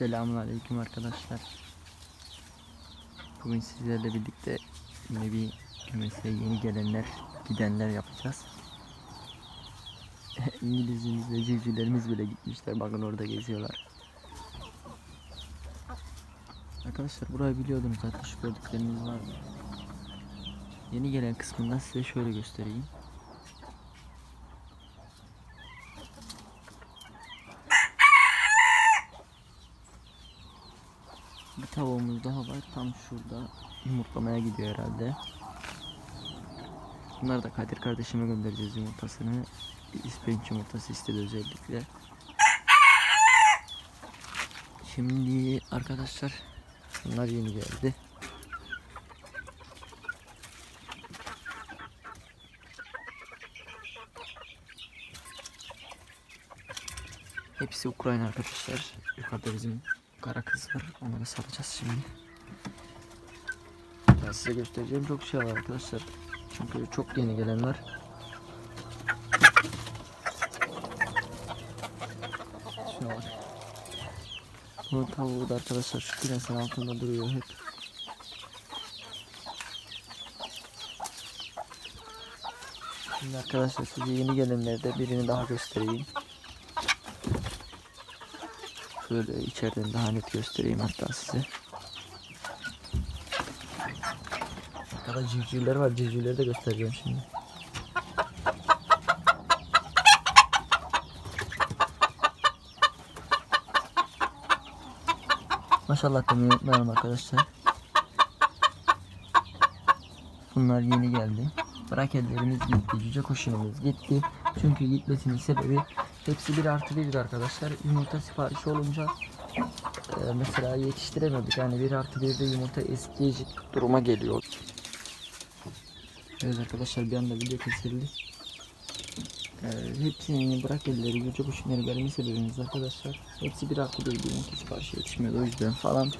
Selamun Aleyküm arkadaşlar. Bugün sizlerle birlikte yine bir kümese yeni gelenler, gidenler yapacağız. İngilizimiz ve civcivlerimiz bile gitmişler. Bakın orada geziyorlar. Arkadaşlar burayı biliyordunuz zaten şu gördükleriniz var. Yeni gelen kısmından size şöyle göstereyim. Tavuğumuz daha var. Tam şurada yumurtlamaya gidiyor herhalde. Bunları da Kadir kardeşime göndereceğiz yumurtasını. İspenç yumurtası istedi özellikle. Şimdi arkadaşlar bunlar yeni geldi. Hepsi Ukrayna arkadaşlar. Yukarıda bizim kara kız var. Onları salacağız şimdi. Ya size göstereceğim çok şey var arkadaşlar. Çünkü çok yeni gelen var. Şuna bak. Bunun tavuğu da arkadaşlar şu küresin altında duruyor hep. Şimdi arkadaşlar size yeni gelenlerde birini daha göstereyim. Şöyle içeriden daha net göstereyim hatta size. Arkada civcivler var. Civcivleri de göstereceğim şimdi. Maşallah demeyi unutmayalım arkadaşlar. Bunlar yeni geldi. Brakellerimiz gitti. Cüce kuşunumuz gitti. Çünkü gitmesinin sebebi hepsi bir artı birdi arkadaşlar. Yumurta siparişi olunca e, mesela yetiştiremedik. Yani bir artı birde yumurta eskiyecek duruma geliyor. Evet arkadaşlar bir anda video kesildi. Ee, hepsinin bırak elleri, yüce kuşunları gelme sebebimiz arkadaşlar. Hepsi bir artı bir yumurta siparişi yetişmiyordu o yüzden falan.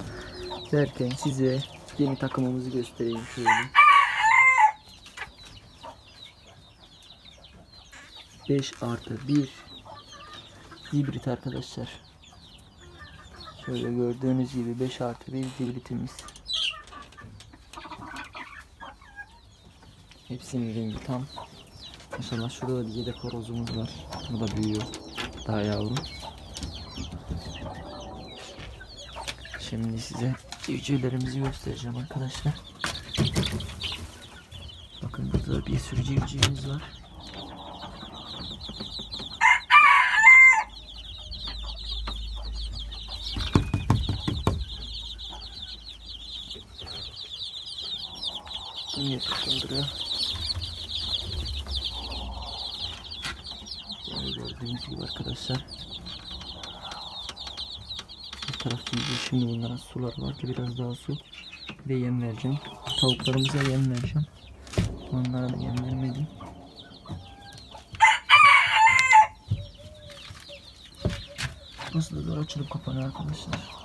Derken size yeni takımımızı göstereyim şöyle. 5 artı 1 hibrit arkadaşlar. Şöyle gördüğünüz gibi 5 artı 1 hibritimiz. Hepsinin rengi tam. Maşallah şurada da bir yedek horozumuz var. Bu da büyüyor. Daha yavrum. Şimdi size civcivlerimizi göstereceğim arkadaşlar. Bakın burada bir sürü civcivimiz var. Takıldırıyor? Yani gördüğünüz gibi arkadaşlar. Bu tarafta şimdi bunlara sular var ki biraz daha su ve yem vereceğim. Tavuklarımıza yem vereceğim. Onlara da yem vermedim. Burası da açılıp kapanıyor arkadaşlar.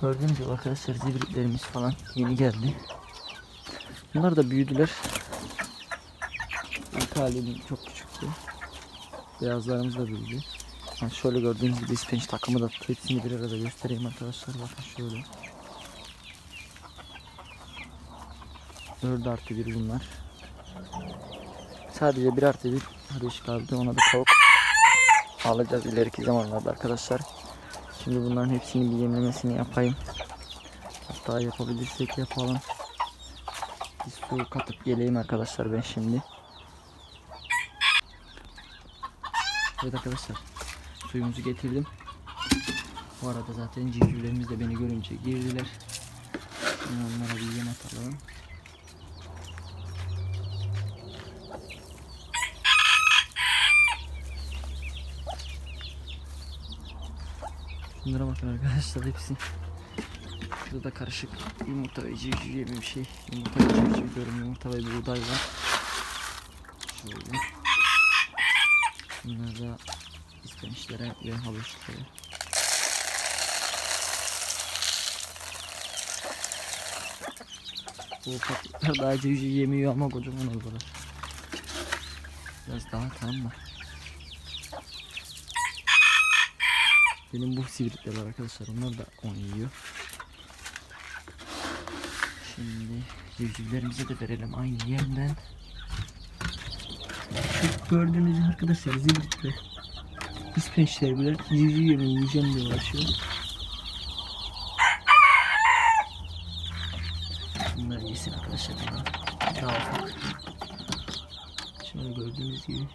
Gördüğünüz gibi arkadaşlar zibritlerimiz falan yeni geldi. Bunlar da büyüdüler. İlk halim çok küçüktü. Beyazlarımız da büyüdü. Yani şöyle gördüğünüz gibi ispenç takımı da hepsini bir arada göstereyim arkadaşlar. Bakın şöyle. 4 artı 1 bunlar. Sadece 1 artı 1 kardeş kaldı. Ona da tavuk alacağız ileriki zamanlarda arkadaşlar. Şimdi bunların hepsini bir yemlemesini yapayım. Hatta yapabilirsek yapalım. Bir su katıp geleyim arkadaşlar ben şimdi. Evet arkadaşlar suyumuzu getirdim. Bu arada zaten civcivlerimiz de beni görünce girdiler. Şimdi onlara bir yem atalım. Şunlara bakın arkadaşlar hepsi. Burada da karışık yumurta ve civciv gibi bir şey. Yumurta ve civciv diyorum yumurta ve buğday var. Şöyle. Bunlar da ispençlere ve havuçlara. Bu ufaklıklar daha civciv yemiyor ama kocaman oldular. Biraz daha tamam mı? Benim bu sivritler var arkadaşlar. Onlar da onu yiyor. Şimdi civcivlerimize de verelim aynı yemden. Şu gördüğünüz arkadaşlar zibritler. Biz peşler birer civciv yemeği yiyeceğim diye uğraşıyor. Bunlar yesin arkadaşlar. Daha ufak. Şöyle gördüğünüz gibi.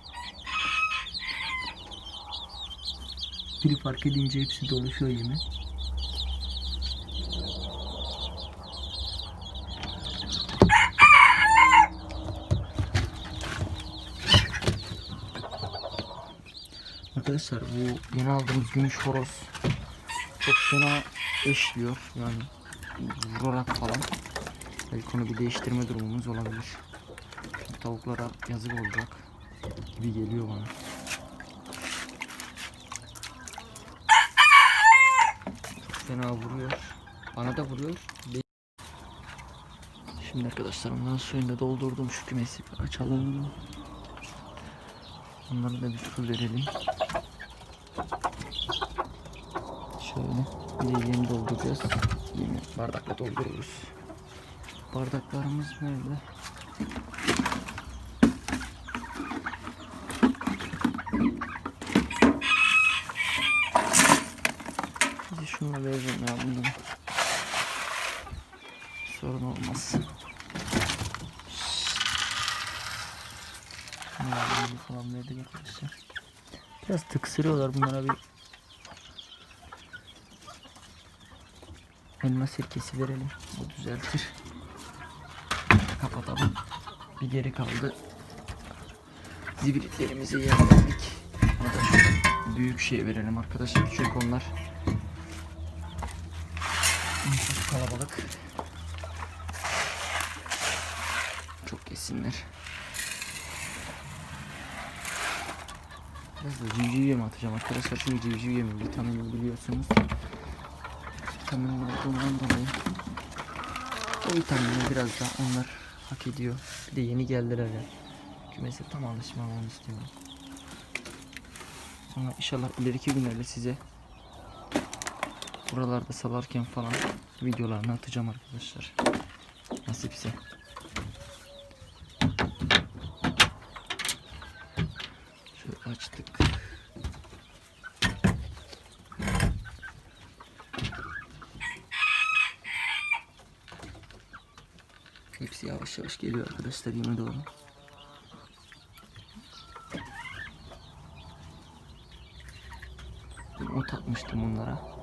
Biri fark edince hepsi doluşuyor yeme. Arkadaşlar bu yeni aldığımız gümüş horoz çok fena eşliyor yani vurarak falan. Belki onu bir değiştirme durumumuz olabilir. Tavuklara yazık olacak gibi geliyor bana. Fena vuruyor. Bana da vuruyor. Şimdi arkadaşlar onların suyunu da doldurdum. Şu kümesi açalım. Onlara da bir su verelim. Şöyle yem dolduracağız. Yemi bardakla dolduruyoruz. Bardaklarımız nerede? Bize şunu veririm ya bundan. Sorun olmaz. Bunları falan verdik arkadaşlar. Biraz tıksırıyorlar bunlara bir elma sirkesi verelim. O düzeltir. Kapatalım. Bir geri kaldı. Zibritlerimizi yerledik. Da büyük şey verelim arkadaşlar. Çünkü onlar çok kalabalık. Çok yesinler. Biraz da civciv yemi atacağım arkadaşlar. Çünkü civciv yemi vitamin biliyorsunuz. Vitamin olduğundan dolayı o vitamini biraz da onlar hak ediyor. Bir de yeni geldiler ya. Kümese tam alışmamamı istiyorum. Sonra inşallah ileriki günlerde size buralarda salarken falan videolarını atacağım arkadaşlar. Nasipse. Şöyle açtık. Hepsi yavaş yavaş geliyor arkadaşlar yeme doğru. Ben ot atmıştım bunlara.